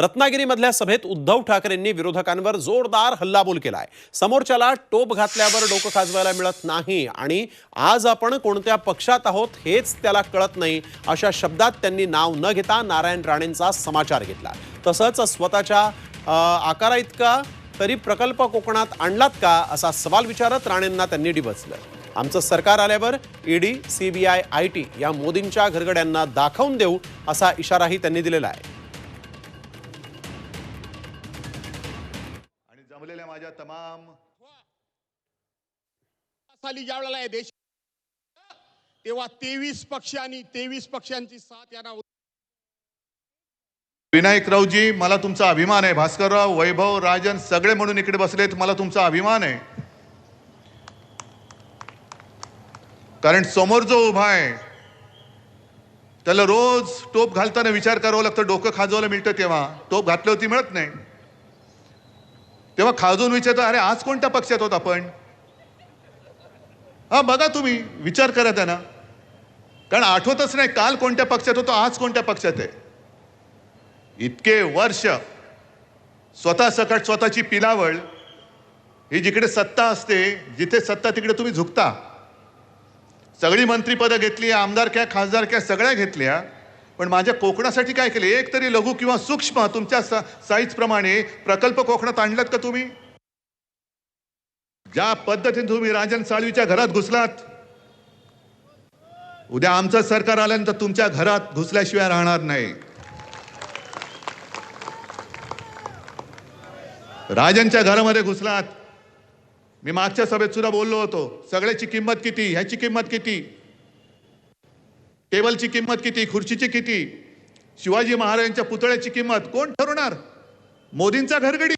रत्नागिरीमधल्या सभेत उद्धव ठाकरेंनी विरोधकांवर जोरदार हल्लाबोल केलाय. समोरच्याला टोप घातल्यावर डोकं खाजवायला मिळत नाही आणि आज आपण कोणत्या पक्षात आहोत हेच त्याला कळत नाही अशा शब्दात त्यांनी नाव न घेता नारायण राणेंचा समाचार घेतला. तसंच स्वतःच्या आकारा इतका तरी प्रकल्प कोकणात आणलात का असा सवाल विचारत राणेंना त्यांनी डिबचलं आमचं सरकार आल्यावर ईडी सीबीआय आय टी या मोदींच्या घरगड्यांना दाखवून देऊ असा इशाराही त्यांनी दिलेला आहे. जमलेल्या माझ्या तमाम साली ज्या वेळेला या देश तेव्हा तेवीस पक्ष आणि तेवीस पक्षांची साथ यांना विनायकरावजी मला तुमचा अभिमान आहे. भास्करराव वैभव राजन सगळे म्हणून इकडे बसलेत. मला तुमचा अभिमान आहे. कारण समोर जो उभा आहे त्याला रोज टोप घालताना विचार करावा लागतं. डोकं खाजवायला मिळतं तेव्हा. टोप घातल्यावरती मिळत नाही. तेव्हा खाजून विचारतो अरे आज कोणत्या पक्षात होत आपण? हा बघा तुम्ही विचार करा त्यांना. कारण आठवतच नाही काल कोणत्या पक्षात होतो आज कोणत्या पक्षात आहे. इतके वर्ष स्वतः सकट स्वतःची पिलावळ ही जिकडे सत्ता असते जिथे सत्ता तिकडे तुम्ही झुकता. सगळी मंत्रीपदं घेतली आमदारक्या खासदारक्या सगळ्या घेतल्या पण माझ्या कोकणासाठी काय केले? एक तरी लघु किंवा सूक्ष्म तुमच्या सा साईजप्रमाणे प्रकल्प कोकणात आणलात का तुम्ही? ज्या पद्धतीने तुम्ही राजन साळवीच्या घरात घुसलात उद्या आमचं सरकार आल्यानंतर तुमच्या घरात घुसल्याशिवाय राहणार नाही. राजनच्या घरामध्ये घुसलात. मी मागच्या सभेत सुद्धा बोललो होतो सगळ्याची किंमत किती ह्याची किंमत किती? टेबलची किंमत किती? खुर्चीची किती? शिवाजी महाराजांच्या पुतळ्याची किंमत कोण ठरवणार? मोदींचा घरगडी.